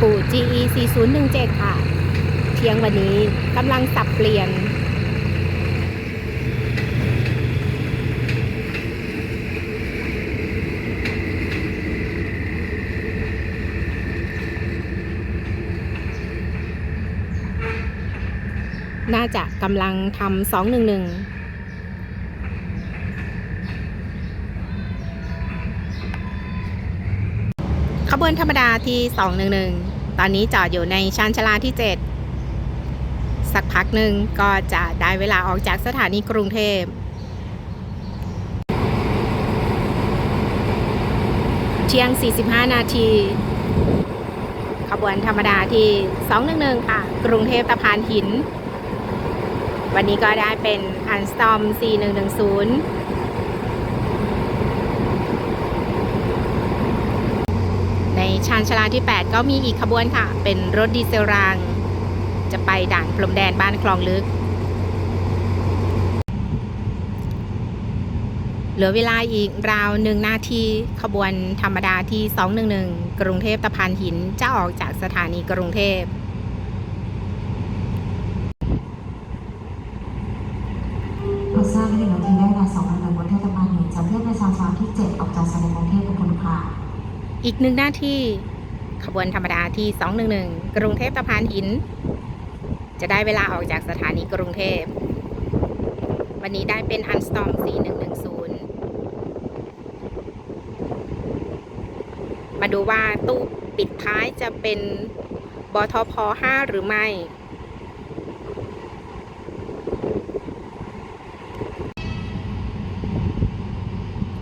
ปู่ GE 4017 ค่ะ เที่ยงวันนี้กำลังสับเปลี่ยน น่าจะกำลังทำ211ขบวนธรรมดาที่ 211 ตอนนี้จอดอยู่ในชานชาลาที่ 7 สักพักหนึ่งก็จะได้เวลาออกจากสถานีกรุงเทพ เที่ยง 45 นาที ขบวนธรรมดาที่ 211 ค่ะ กรุงเทพตะพานหิน วันนี้ก็ได้เป็นอันสตอม 4110 ในชานชลาที่ 8 ก็มีอีกขบวนค่ะ เป็นรถดีเซลราง จะไปด่านพรมแดนบ้านคลองลึก เหลือเวลาอีกราวหนึ่งนาทีขบวนธรรมดาที่ 211 กรุงเทพตะพานหินจะออกจากสถานีกรุงเทพ อีกหนึ่งหน้าที่ขบวนธรรมดาที่ 211 กรุงเทพตะพานหิน จะได้เวลาออกจากสถานีกรุงเทพ วันนี้ได้เป็นอันสตอม4110 มาดูว่าตู้ปิดท้ายจะเป็นบทพ5หรือไม่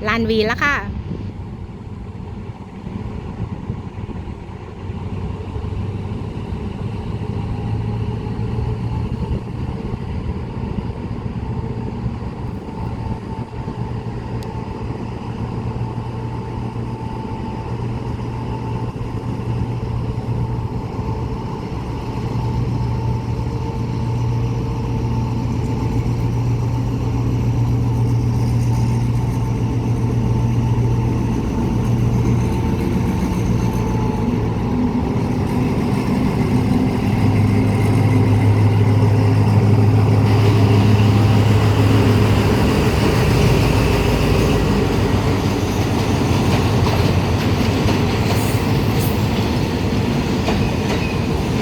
ลานวีแล้วค่ะ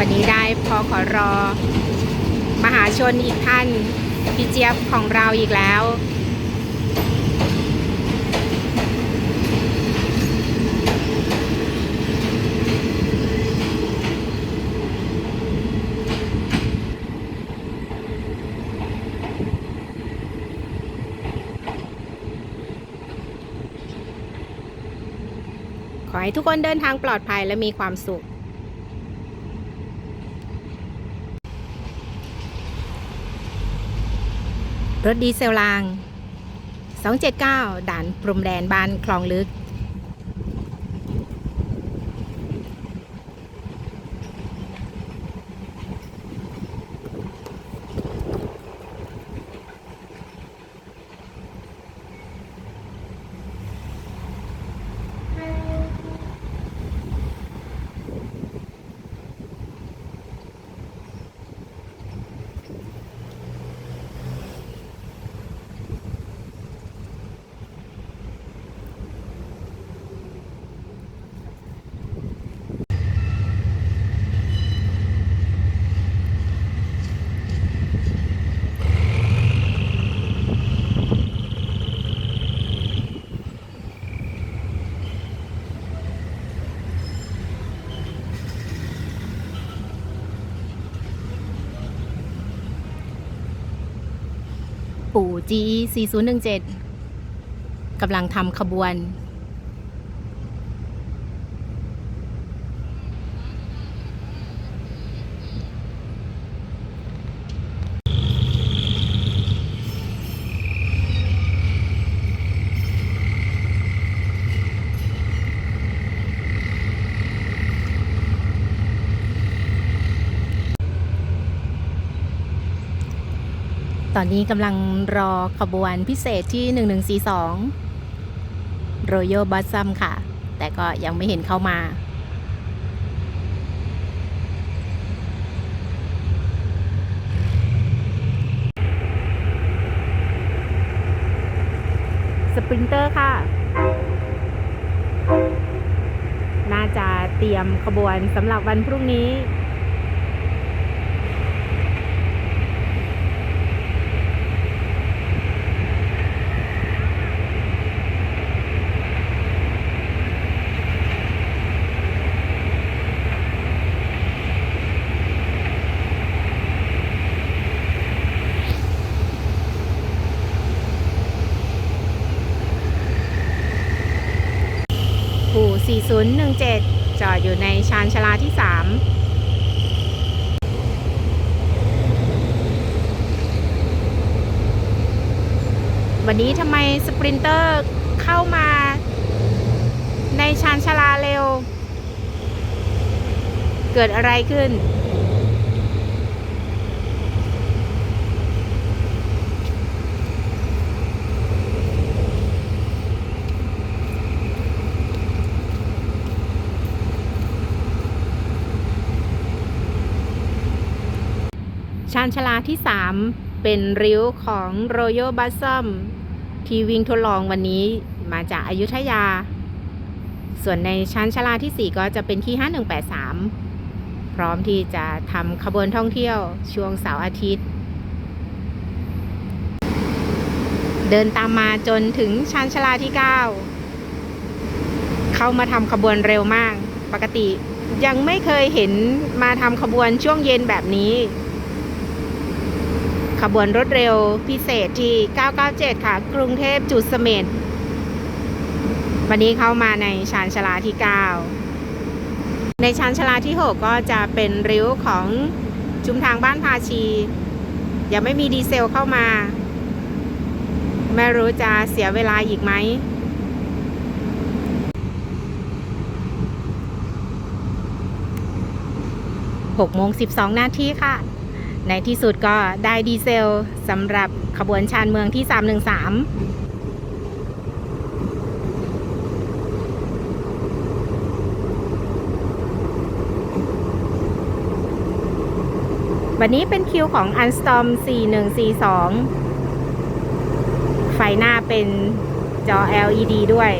วันนี้ได้พอขอรอ มหาชนอีกท่าน พี่ เจี๊ยบของเราอีกแล้ว ขอให้ทุกคนเดินทางปลอดภัยและมีความสุข รถดีเซลราง 279 ด่านพรมแดนบ้านคลองลึก ปู่ GE 4017 กำลังทำขบวน อนนี้กำลังรอขบวนพิเศษที่ 1142 Royal b u s ซัมค่ะ แต่ก็ยังไม่เห็นเข้ามา สปรินเตอร์ค่ะ น่าจะเตรียมขบวนสำหรับวันพรุ่งนี้ 4017 จอดอยู่ในชานชลาที่ 3วันนี้ทำไมสปรินเตอร์เข้ามาในชานชาลาเร็ว เกิดอะไรขึ้นานชลาที่ 3 เป็นริ้วของ Royal b u s s u m ที่วิ่งทดลองวันนี้มาจากอายุทยา ส่วนในชานชลาที่ 4 ก็จะเป็นที่ 5183 พร้อมที่จะทำขบวนท่องเที่ยวช่วงเสาร์อาทิตย์ เดินตามมาจนถึงชานชลาที่ 9 เข้ามาทำขบวนเร็วมาก ปกติยังไม่เคยเห็นมาทำขบวนช่วงเย็นแบบนี้ ขบวนรถเร็วพิเศษที่ 997 ค่ะ กรุงเทพจุดเสม็ดวันนี้เข้ามาในชานชลาที่ 9 ในชานชลาที่ 6 ก็จะเป็นริ้วของชุมทางบ้านพาชี ยังไม่มีดีเซลเข้ามา ไม่รู้จะเสียเวลาอีกไหม6โมง12 นาทีค่ะ ในที่สุดก็ได้ดีเซลสำหรับขบวนชานเมืองที่ 313วันนี้เป็นคิวของ Unstorm 4142 ไฟหน้าเป็นจอ LED ด้วย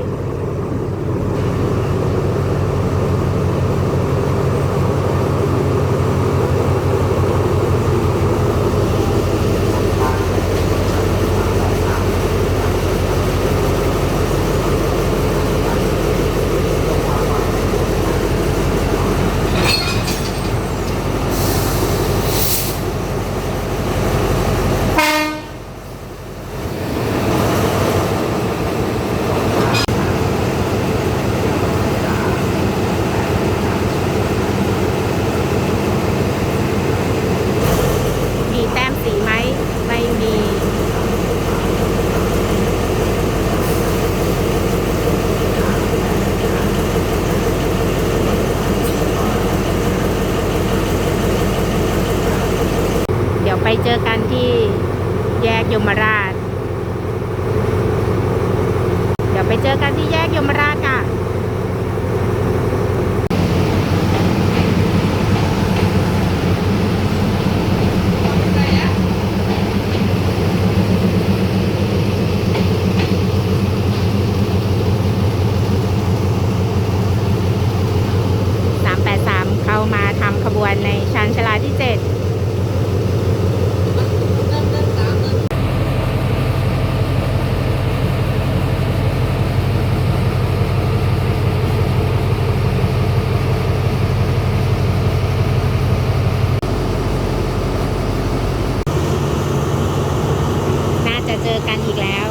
ันอีกแล้ว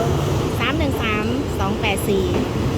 313 284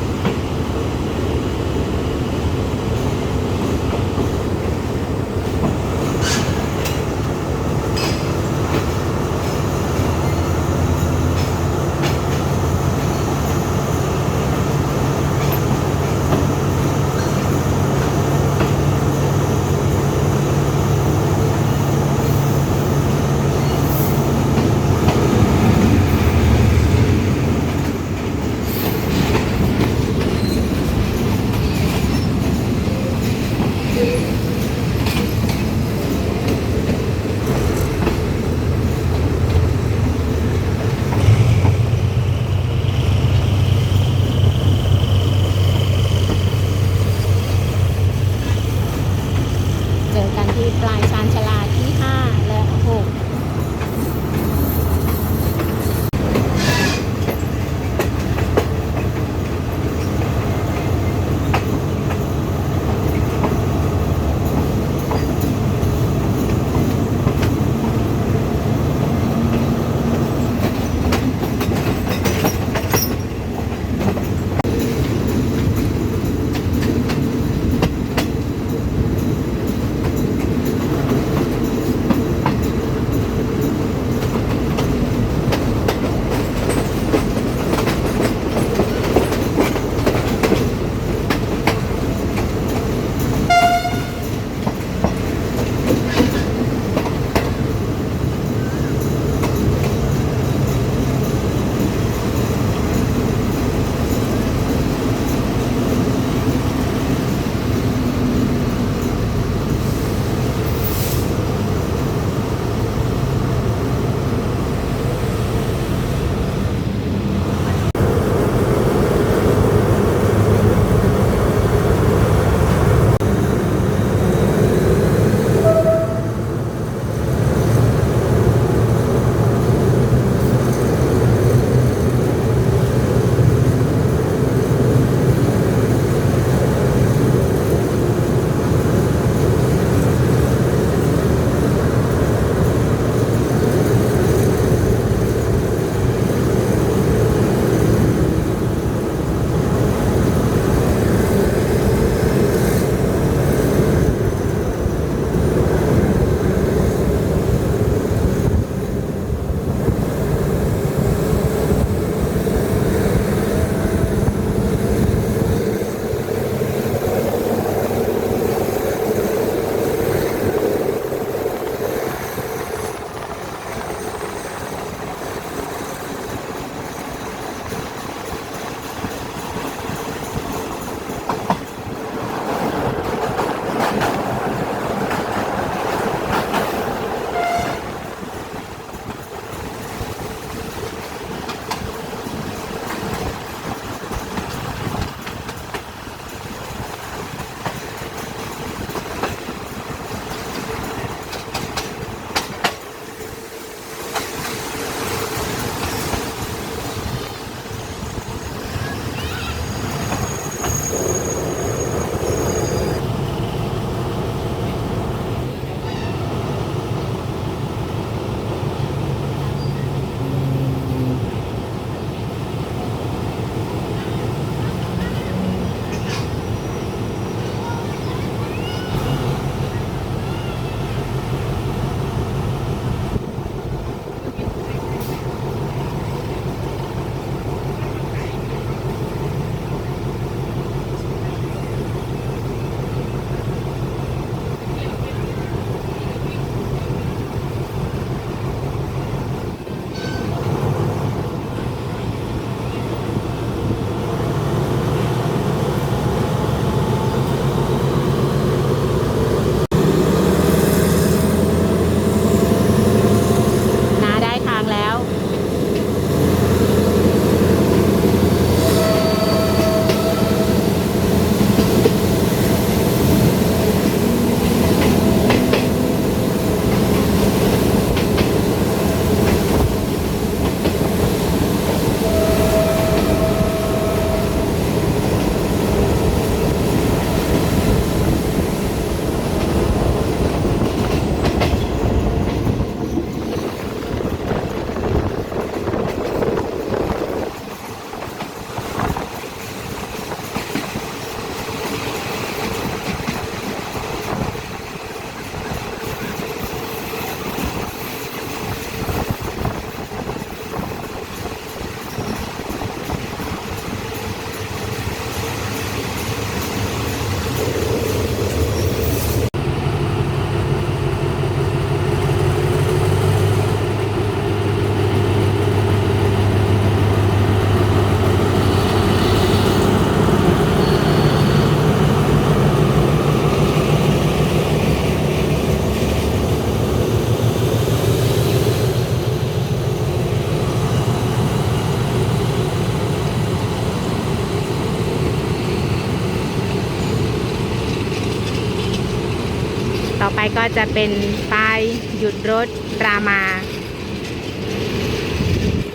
ต่อไปก็จะเป็นป้ายหยุดรถรามา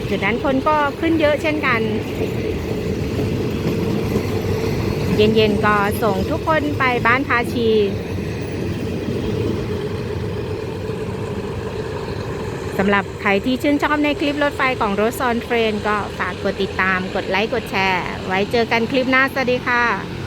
จุดนั้นคนก็ขึ้นเยอะเช่นกัน เย็นๆก็ส่งทุกคนไปบ้านพาชีสำหรับใครที่ชื่นชอบในคลิปรถไฟของรถซอนเฟรน ก็ฝากกดติดตาม กดไลค์ กดแชร์ ไว้เจอกันคลิปหน้า สวัสดีค่ะ